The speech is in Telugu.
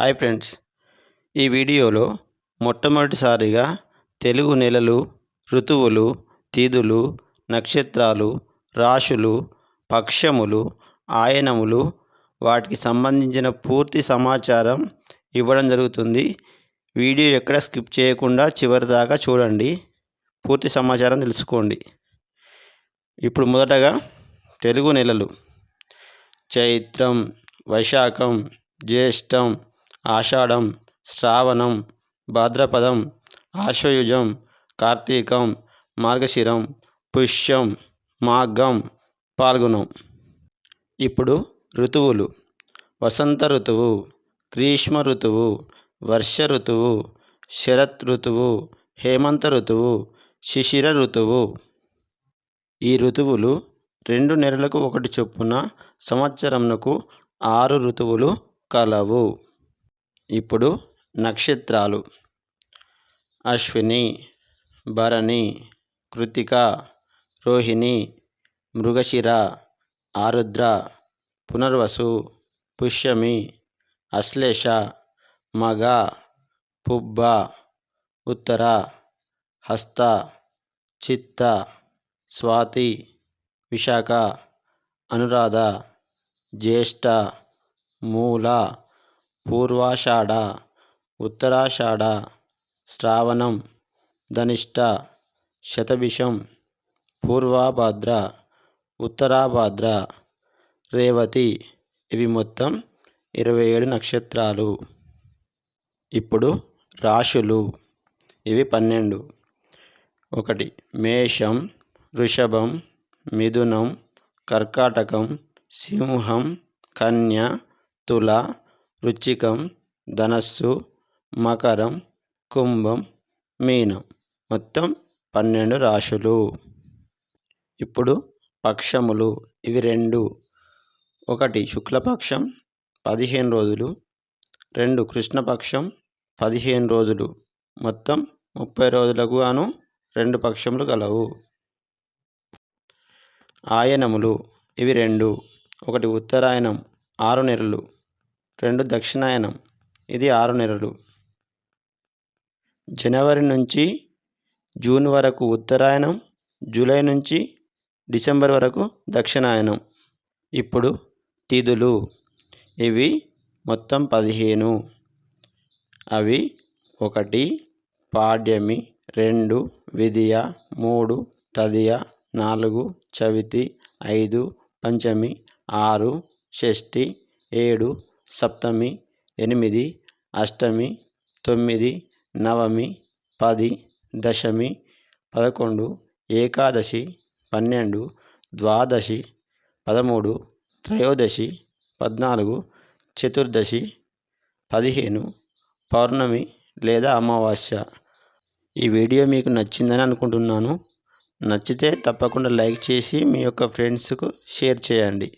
Hi friends. ఈ వీడియోలో మొట్టమొదటిసారిగా తెలుగు నెలలు ఋతువులు తిథులు నక్షత్రాలు రాశులు పక్షములు ఆయనములు వాటికి సంబంధించిన పూర్తి సమాచారం ఇవ్వడం జరుగుతుంది. వీడియో ఎక్కడ స్కిప్ చేయకుండా చివరి దాకా చూడండి. పూర్తి సమాచారం తెలుసుకోండి. ఇప్పుడు మొదటగా తెలుగు నెలలు. చైత్రం వైశాఖం జ్యేష్టం ఆషాఢం శ్రావణం భాద్రపదం ఆశ్వయుజం కార్తీకం మార్గశిరం పుష్యం మాఘం పాల్గొనం. ఇప్పుడు ఋతువులు. వసంత ఋతువు గ్రీష్మ ఋతువు వర్ష ఋతువు శరత్ ఋతువు హేమంత ఋతువు శిశిర ఋతువు. ఈ ఋతువులు రెండు నెలలకు ఒకటి చొప్పున సంవత్సరంకు ఆరు ఋతువులు కలవు. ఇప్పుడు నక్షత్రాలు. అశ్విని భరణి కృతిక రోహిణి మృగశిర ఆరుద్ర పునర్వసు పుష్యమి అశ్లేష మగ పుబ్బ ఉత్తర హస్త చిత్త స్వాతి విశాఖ అనురాధ జ్యేష్ఠ మూల పూర్వాషాఢ ఉత్తరాషాఢ శ్రావణం ధనిష్ట శతభిషం పూర్వాభాద్ర ఉత్తరాభాద్ర రేవతి ఇవి మొత్తం ఇరవై ఏడు నక్షత్రాలు. ఇప్పుడు రాశులు ఇవి పన్నెండు. ఒకటి మేషం వృషభం మిథునం కర్కాటకం సింహం కన్య తుల వృచ్చికం ధనస్సు మకరం కుంభం మీనం. మొత్తం పన్నెండు రాశులు. ఇప్పుడు పక్షములు. ఇవి రెండు. ఒకటి శుక్లపక్షం పదిహేను రోజులు. రెండు కృష్ణపక్షం పదిహేను రోజులు. మొత్తం ముప్పై రోజులకు గాను రెండు పక్షములు కలవు ఆయనములు. ఇవి రెండు. ఒకటి ఉత్తరాయణం ఆరు నెలలు. రెండు దక్షిణాయనం. ఇది ఆరు నెలలు. జనవరి నుంచి జూన్ వరకు ఉత్తరాయణం జూలై నుంచి డిసెంబర్ వరకు దక్షిణాయనం. ఇప్పుడు తిథులు. ఇవి మొత్తం పదిహేను. అవి ఒకటి పాడ్యమి రెండు విధియ మూడు తదియ నాలుగు చవితి ఐదు పంచమి ఆరు షష్ఠి ఏడు సప్తమి ఎనిమిది అష్టమి తొమ్మిది నవమి పది దశమి పదకొండు ఏకాదశి పన్నెండు ద్వాదశి పదమూడు త్రయోదశి పద్నాలుగు చతుర్దశి పదిహేను పౌర్ణమి లేదా అమావాస్య. ఈ వీడియో మీకు నచ్చిందని అనుకుంటున్నాను. నచ్చితే తప్పకుండా లైక్ చేసి మీ యొక్క ఫ్రెండ్స్కు షేర్ చేయండి.